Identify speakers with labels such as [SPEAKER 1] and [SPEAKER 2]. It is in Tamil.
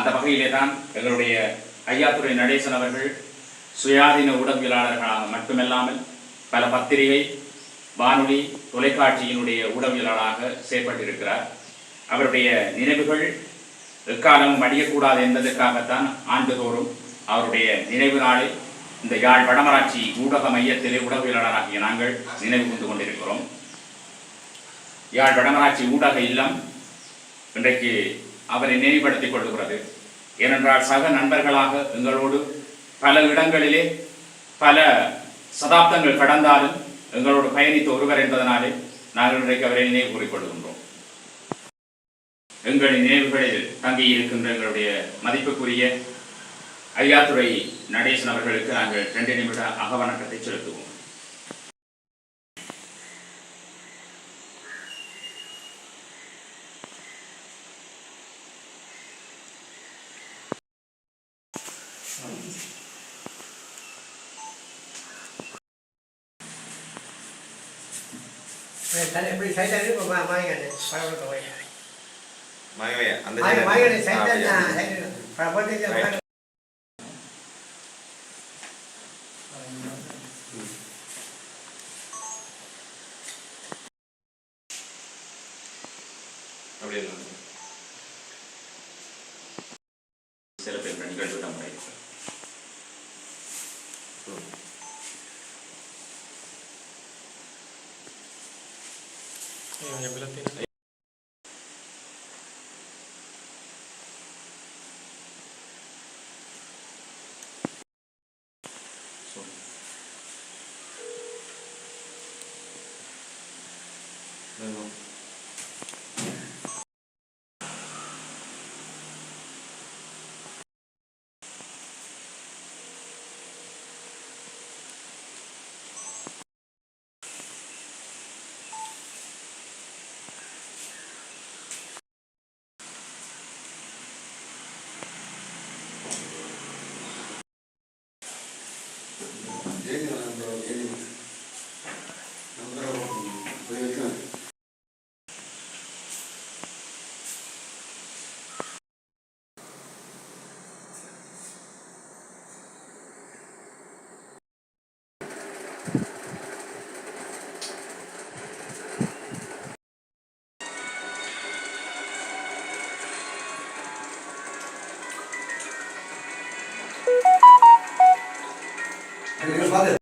[SPEAKER 1] அந்த வகையிலே தான் எங்களுடைய ஐயாத்துறை நடேசன் அவர்கள் சுயாதீன ஊடகவியலாளர்களாக மட்டுமல்லாமல் பல பத்திரிகை வானொலி தொலைக்காட்சியினுடைய ஊடகவியலாளராக செயற்பட்டிருக்கிறார். அவருடைய நினைவுகள் எக்காலமும் அடியக்கூடாது என்பதற்காகத்தான் ஆண்டுதோறும் அவருடைய நினைவு நாளில் இந்த யாழ் வடமராட்சி ஊடக மையத்திலே ஊடகவியலாளராகிய நாங்கள் நினைவு கொண்டு கொண்டிருக்கிறோம். யாழ் வடமராட்சி ஊடக இல்லம் இன்றைக்கு அவரை நினைவுபடுத்திக் கொள்ளுகிறது. ஏனென்றால் சக நண்பர்களாக எங்களோடு பல இடங்களிலே பல சதாப்தங்கள் கடந்தாலும் எங்களோடு பயணித்த ஒருவர் என்பதனாலே நாங்கள் இன்றைக்கு அவரை நினைவு கூறிக்கொள்கின்றோம் எங்களின் நினைவுகளில் தங்கியிருக்கின்ற எங்களுடைய மதிப்புக்குரிய ஐயாத்துறை நடேசன் அவர்களுக்கு நாங்கள் ரெண்டு நிமிட அகவணக்கத்தை செலுத்துவோம்.
[SPEAKER 2] தலை எப்படி சைட்டாக இருக்கு மாயங்கன்னு பரவாயில்ல போய்
[SPEAKER 3] மாயவையா அந்த
[SPEAKER 2] மாய
[SPEAKER 3] side.
[SPEAKER 2] மாயங்கன்னு
[SPEAKER 3] ஆ,
[SPEAKER 2] சைட்டாக
[SPEAKER 3] அப்படியா?
[SPEAKER 2] நான் சைட்டு போட்டு
[SPEAKER 3] Right. அப்படியே இல்லை.
[SPEAKER 1] Nie wiem, jakby
[SPEAKER 3] lepiej.
[SPEAKER 4] que 的